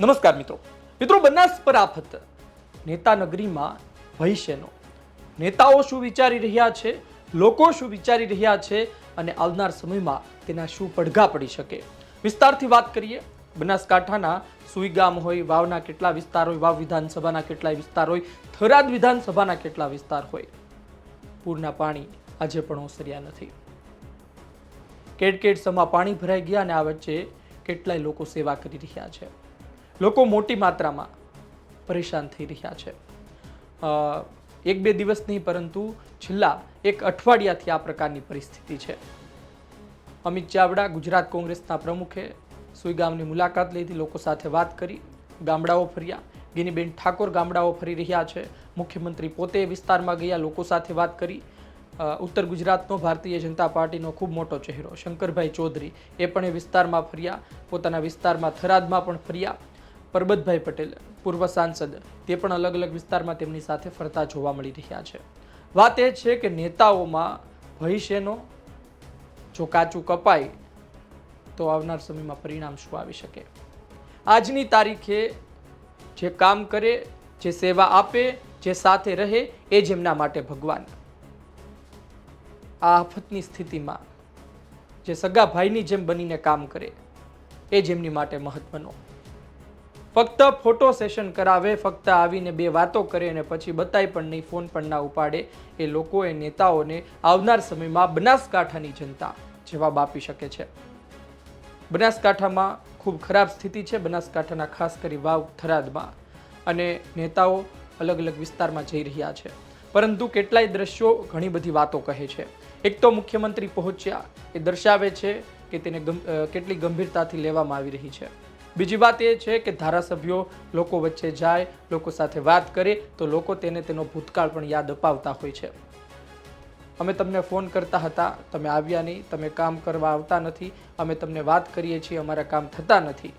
નમસ્કાર મિત્રો. મિત્રો બનાસ પર આફત નેતા નગરીમાં ભવિષ્યનો નેતાઓ શું વિચારી રહ્યા છે? લોકો શું વિચારી રહ્યા છે? અને આવનાર સમયમાં તેના શું પડઘા પડી શકે? વિસ્તારથી વાત કરીએ. બનાસકાંઠાના સુઈગામ હોય, વાવના કેટલા વિસ્તાર હોય, વાવ વિધાનસભાના કેટલાય વિસ્તાર હોય, થરાદ વિધાનસભાના કેટલા વિસ્તાર હોય? પૂરના પાણી આજે પણ ઓસર્યા નથી. કેડ કેડ સમા પાણી ભરાઈ ગયા અને આ વચ્ચે કેટલાય લોકો સેવા કરી રહ્યા છે. લોકો મોટી માત્રામાં પરેશાન થઈ રહ્યા છે. એક બે દિવસ નહીં, પરંતુ છેલ્લા એક અઠવાડિયાથી આ પ્રકારની પરિસ્થિતિ છે. અમિત ચાવડા ગુજરાત કોંગ્રેસના પ્રમુખે સુઈગામની મુલાકાત લીધી, લોકો સાથે વાત કરી, ગામડાઓ ફર્યા. ગિનીબેન ઠાકોર ગામડાઓ ફરી રહ્યા છે. મુખ્યમંત્રી પોતે વિસ્તારમાં ગયા, લોકો સાથે વાત કરી. ઉત્તર ગુજરાતનો ભારતીય જનતા પાર્ટીનો ખૂબ મોટો ચહેરો, શંકરભાઈ ચૌધરી એ પણ એ વિસ્તારમાં ફર્યા. પોતાના વિસ્તારમાં થરાદમાં પણ ફર્યા. પરબતભાઈ પટેલ, પૂર્વ સાંસદ, તે પણ અલગ અલગ વિસ્તારમાં તેમની સાથે ફરતા જોવા મળી રહ્યા છે. વાત એ છે કે નેતાઓમાં ભય શેનો જો કાચું કપાય, તો આવનાર સમયમાં પરિણામ શું આવી શકે? આજની તારીખે જે કામ કરે, જે સેવા આપે, જે સાથે રહે, એ જ એમના માટે ભગવાન. આ આફતની સ્થિતિમાં જે સગા ભાઈની જેમ બનીને કામ કરે, એ જ એમની માટે મહત્વનો ફક્ત ફોટો સેશન કરાવે, ફક્ત આવીને બે વાતો કરે અને પછી બતાય પણ નહીં, ફોન પણ ના ઉપાડે. એ લોકો એ નેતાઓને આવનાર સમયમાં બનાસકાંઠાની જનતા જવાબ આપી શકે છે. બનાસકાંઠામાં ખૂબ ખરાબ સ્થિતિ છે, બનાસકાંઠાના ખાસ કરી વાવ થરાદમાં. અને નેતાઓ અલગ અલગ વિસ્તારમાં જઈ રહ્યા છે. પરંતુ કેટલાય દ્રશ્યો ઘણી બધી વાતો કહે છે. એક તો મુખ્યમંત્રી પહોંચ્યા. એ દર્શાવે છે કે તેને કેટલી ગંભીરતાથી લેવામાં આવી રહી છે. બીજી વાત એ છે કે ધારાસભ્યો લોકો વચ્ચે જાય, લોકો સાથે વાત કરે, તો લોકો તેને તેનો ભૂતકાળ પણ યાદ અપાવતા હોય છે. અમે તમને ફોન કરતા હતા, તમે આવ્યા નહીં, તમે કામ કરવા આવતા નથી, અમે તમને વાત કરીએ છીએ, અમારા કામ થતા નથી.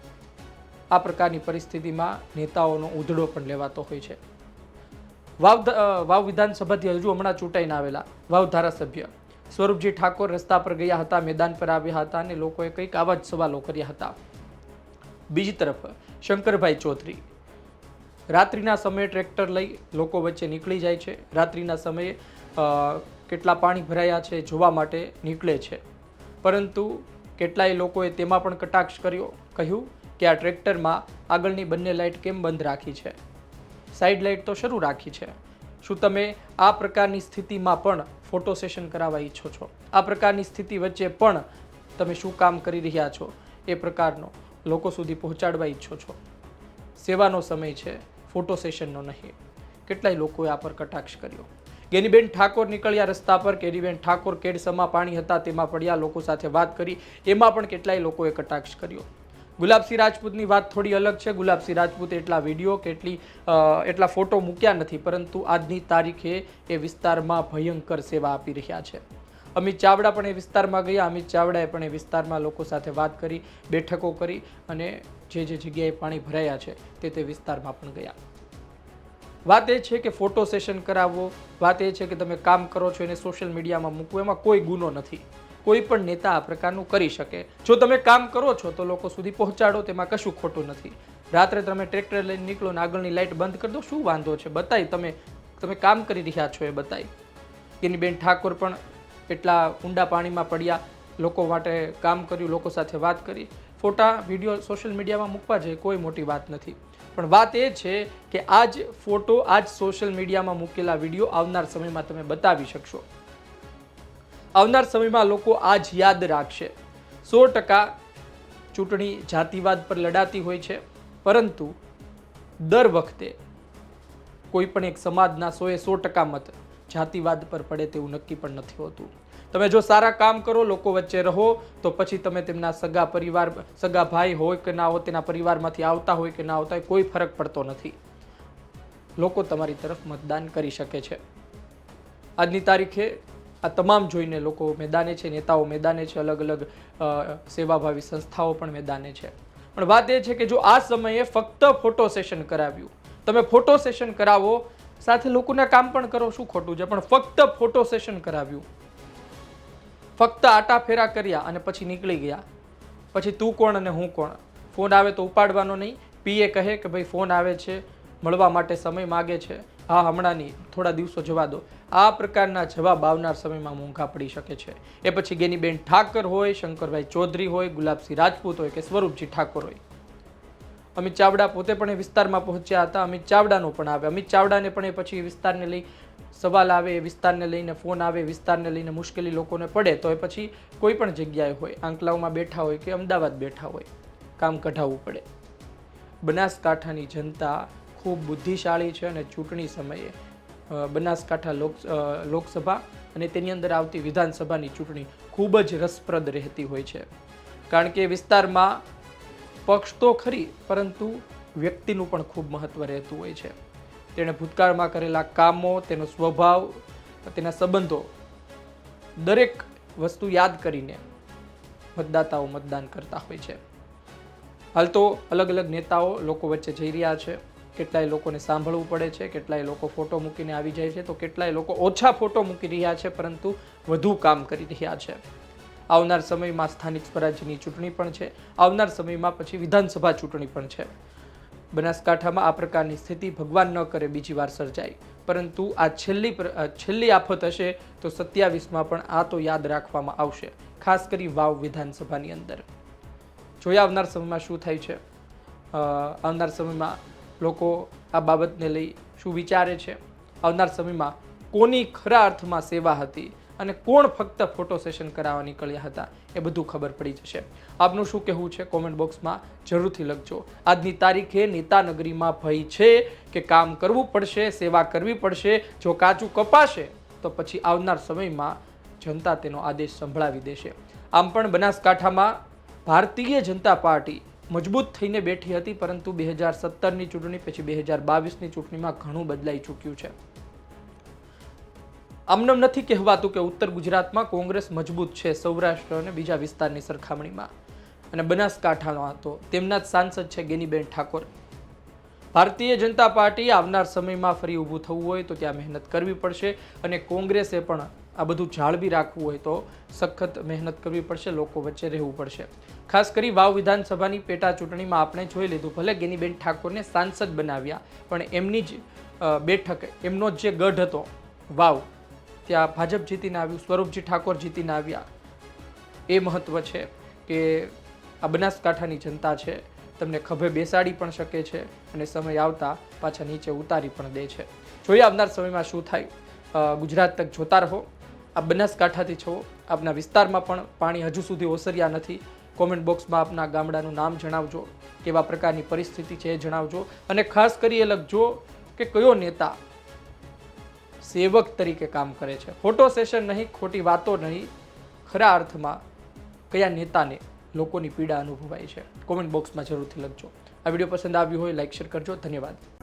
આ પ્રકારની પરિસ્થિતિમાં નેતાઓનો ઉધડો પણ લેવાતો હોય છે. વાવ વાવ વિધાનસભાથી હજુ હમણાં ચૂંટાઈને આવેલા, વાવ ધારાસભ્ય. સ્વરૂપજી ઠાકોર રસ્તા પર ગયા હતા, મેદાન પર આવ્યા હતા અને લોકોએ કંઈક આવા જ સવાલો કર્યા હતા. બીજી તરફ શંકરભાઈ ચૌધરી. રાત્રિના સમયે ટ્રેક્ટર લઈ લોકો વચ્ચે નીકળી જાય છે. રાત્રિના સમયે કેટલા પાણી ભરાયા છે જોવા માટે નીકળે છે. પરંતુ કેટલાય લોકોએ તેમાં પણ કટાક્ષ કર્યો, કહ્યું કે આ ટ્રેક્ટરમાં આગળની બંને લાઇટ કેમ બંધ રાખી છે? સાઈડ લાઇટ તો શરૂ રાખી છે. શું તમે આ પ્રકારની સ્થિતિમાં પણ ફોટો સેશન કરાવવા ઈચ્છો છો? આ પ્રકારની સ્થિતિ વચ્ચે પણ તમે શું કામ કરી રહ્યા છો એ પ્રકારનો લોકો સુધી પહોંચાડવા ઈચ્છો છો. સેવાનો સમય છે, ફોટો સેશનનો નહીં. કેટલાય લોકોએ આ પર કટાક્ષ કર્યો. ગેનીબેન ઠાકોર નીકળ્યા રસ્તા પર કેરીબેન ઠાકોર કેડસમાં પાણી હતા તેમાં પડ્યા લોકો સાથે વાત કરી, એમાં પણ કેટલાય લોકોએ કટાક્ષ કર્યો. ગુલાબસિંહ રાજપૂતની વાત થોડી અલગ છે. ગુલાબસિંહ રાજપૂત એટલા વીડિયો કેટલી એટલા ફોટો મૂક્યા નથી, પરંતુ આજની તારીખે એ વિસ્તારમાં ભયંકર સેવા આપી રહ્યા છે. અમિત ચાવડા પણ એ વિસ્તારમાં ગયા. અમિત ચાવડાએ પણ એ વિસ્તારમાં લોકો સાથે વાત કરી, બેઠકો કરી અને જે જે જગ્યાએ પાણી ભરાયા છે તે તે વિસ્તારમાં પણ ગયા. વાત એ છે કે ફોટો સેશન કરાવવો, વાત એ છે કે તમે કામ કરો છો એને સોશિયલ મીડિયામાં મૂકવું, એમાં કોઈ ગુનો નથી. કોઈ પણ નેતા આ પ્રકારનું કરી શકે. જો તમે કામ કરો છો તો લોકો સુધી પહોંચાડો, તેમાં કશું ખોટું નથી. રાત્રે તમે ટ્રેક્ટર લઈને નીકળો ને આગળની લાઇટ બંધ કરી દો, શું વાંધો છે? બતાય તમે તમે કામ કરી રહ્યા છો એ એની બેન ઠાકોર પણ એટલા ઊંડા પાણીમાં પડ્યા, લોકો માટે કામ કર્યું, લોકો સાથે વાત કરી. ફોટા, વીડિયો સોશિયલ મીડિયામાં મૂકવા જે કોઈ મોટી વાત નથી. પણ વાત એ છે કે આજ ફોટો, આજ સોશિયલ મીડિયામાં મૂકેલા વીડિયો આવનાર સમયમાં તમે બતાવી શકશો. આવનાર સમયમાં લોકો આજ યાદ રાખશે. સો ટકા ચૂંટણી જાતિવાદ પર લડાતી હોય છે. પરંતુ દર વખતે કોઈ પણ એક સમાજના સોએ સો ટકા મત જાતિવાદ પર પડે તેવું નક્કી પણ નથી હોતું. તમે જો સારા કામ કરો, લોકો વચ્ચે રહો, તો પછી તમે તેમના સગા પરિવાર, સગા ભાઈ હોય કે ના હોય, તેના પરિવારમાંથી આવતા હોય કે ના આવતા હોય, કોઈ ફરક પડતો નથી. લોકો તમારી તરફ મતદાન કરી શકે છે. આજની તારીખે આ તમામ જોઈને લોકો મેદાને છે, નેતાઓ મેદાને છે, અલગ અલગ સેવાભાવી સંસ્થાઓ પણ મેદાને છે. પણ વાત એ છે કે જો આ સમયે ફક્ત ફોટો સેશન કરાવ્યું, તમે ફોટો સેશન કરાવો સાથે લોકોના કામ પણ કરો શું ખોટું છે? પણ ફક્ત ફોટો સેશન કરાવ્યું. ફક્ત આટા ફેરા કર્યા અને પછી નીકળી ગયા. પછી તું કોણ અને હું કોણ? ફોન આવે તો ઉપાડવાનો નહીં. પીએ કહે કે ભાઈ, ફોન આવે છે. મળવા માટે સમય માગે છે. હા, હમણાં નહીં. થોડા દિવસો જવા દો. આ પ્રકારના જવાબ આવનાર સમયમાં મોંઘા પડી શકે છે. એ પછી ગેનીબેન ઠાકર હોય, શંકરભાઈ ચૌધરી હોય, ગુલાબસિંહ રાજપૂત હોય કે સ્વરૂપજી ઠાકોર હોય. અમિત ચાવડા પોતે પણ એ વિસ્તારમાં પહોંચ્યા હતા. અમિત ચાવડાનો પણ આવે. અમિત ચાવડાને પણ એ પછી વિસ્તારને લઈ સવાલ આવે, એ વિસ્તારને લઈને ફોન આવે વિસ્તારને લઈને મુશ્કેલી લોકોને પડે, તો એ પછી કોઈ પણ જગ્યાએ હોય આંકલાવમાં બેઠા હોય કે અમદાવાદ બેઠા હોય, કામ કઢાવવું પડે. બનાસકાંઠાની જનતા ખૂબ બુદ્ધિશાળી છે અને ચૂંટણી સમયે બનાસકાંઠા લોક લોકસભા અને તેની અંદર આવતી વિધાનસભાની ચૂંટણી ખૂબ જ રસપ્રદ રહેતી હોય છે. કારણ કે વિસ્તારમાં પક્ષ તો ખરી, પરંતુ વ્યક્તિનું પણ ખૂબ મહત્વ રહેતું હોય છે. તેણે ભૂતકાળમાં કરેલા કામો, તેનો સ્વભાવ, તેના સંબંધો દરેક વસ્તુ યાદ કરીને મતદાતાઓ મતદાન કરતા હોય છે. હાલ તો અલગ અલગ નેતાઓ લોકો વચ્ચે જઈ રહ્યા છે. કેટલાય લોકોને સાંભળવું પડે છે, કેટલાય લોકો ફોટો મૂકીને આવી જાય છે. તો કેટલાય લોકો ઓછા ફોટો મૂકી રહ્યા છે, પરંતુ વધુ કામ કરી રહ્યા છે. આવનાર સમયમાં સ્થાનિક સ્વરાજ્યની ચૂંટણી પણ છે, આવનાર સમયમાં પછી વિધાનસભા ચૂંટણી પણ છે. બનાસકાંઠામાં આ પ્રકારની સ્થિતિ ભગવાન ન કરે બીજી વાર સર્જાય. પરંતુ આ છેલ્લી છેલ્લી આફત હશે તો સત્યાવીસમાં પણ આ તો યાદ રાખવામાં આવશે, ખાસ કરી વાવ વિધાનસભાની અંદર. જોયા આવનાર સમયમાં શું થાય છે? આવનાર સમયમાં લોકો આ બાબતને લઈ શું વિચારે છે? આવનાર સમયમાં કોની ખરા અર્થમાં સેવા હતી? અને કોણ ફક્ત ફોટો સેશન કરાવવા નીકળ્યા હતા એ બધું ખબર પડી જશે. આપનું શું કહેવું છે? કોમેન્ટ બોક્સમાં જરૂરથી લખજો. આજની તારીખે નેતાનગરીમાં ભય છે કે કામ કરવું પડશે, સેવા કરવી પડશે, જો કાચું કપાશે, તો પછી આવનાર સમયમાં જનતા તેનો આદેશ સંભળાવી દેશે. આમ પણ બનાસકાંઠામાં ભારતીય જનતા પાર્ટી મજબૂત થઈને બેઠી હતી, પરંતુ બે હજાર સત્તરની ચૂંટણી પછી બે હજાર બાવીસની ચૂંટણીમાં ઘણું બદલાઈ ચૂક્યું છે. આમનેમ નથી કહેવાતું કે ઉત્તર ગુજરાતમાં કોંગ્રેસ મજબૂત છે સૌરાષ્ટ્ર અને બીજા વિસ્તારની સરખામણીમાં. અને બનાસકાંઠાનો હતો તેમના જ સાંસદ છે ગેનીબેન ઠાકોર. ભારતીય જનતા પાર્ટી આવનાર સમયમાં ફરી ઊભું થવું હોય તો ત્યાં મહેનત કરવી પડશે અને કોંગ્રેસે પણ આ બધું જાળવી રાખવું હોય તો સખત મહેનત કરવી પડશે, લોકો વચ્ચે રહેવું પડશે. ખાસ કરી વાવ વિધાનસભાની પેટા ચૂંટણીમાં આપણે જોઈ લીધું, ભલે ગેનીબેન ઠાકોરને સાંસદ બનાવ્યા, પણ એમની જ બેઠક, એમનો જે ગઢ હતો વાવ ત્યાં ભાજપ જીતીને આવ્યું, સ્વરૂપજી ઠાકોર જીતીને આવ્યા. એ મહત્વ છે કે આ બનાસકાંઠાની જનતા છે, તમને ખભે બેસાડી પણ શકે છે અને સમય આવતા પાછા નીચે ઉતારી પણ દે છે. જોઈએ આવનાર સમયમાં શું થાય. ગુજરાત તક જોતા રહો. આ બનાસકાંઠાથી છો, આપના વિસ્તારમાં પણ પાણી હજુ સુધી ઓસર્યા નથી. કોમેન્ટ બોક્સમાં આપના ગામડાનું નામ જણાવજો, કેવા પ્રકારની પરિસ્થિતિ છે એ જણાવજો. અને ખાસ કરી એ લખજો કે કયો નેતા સેવક તરીકે કામ કરે છે. ફોટો સેશન નહીં, ખોટી વાતો નહીં. ખરા અર્થમાં કયા નેતાને લોકોની પીડા અનુભવાય છે? કોમેન્ટ બોક્સમાં જરૂરથી લખજો. આ વીડિયો પસંદ આવ્યો હોય લાઈક શેર કરજો. ધન્યવાદ.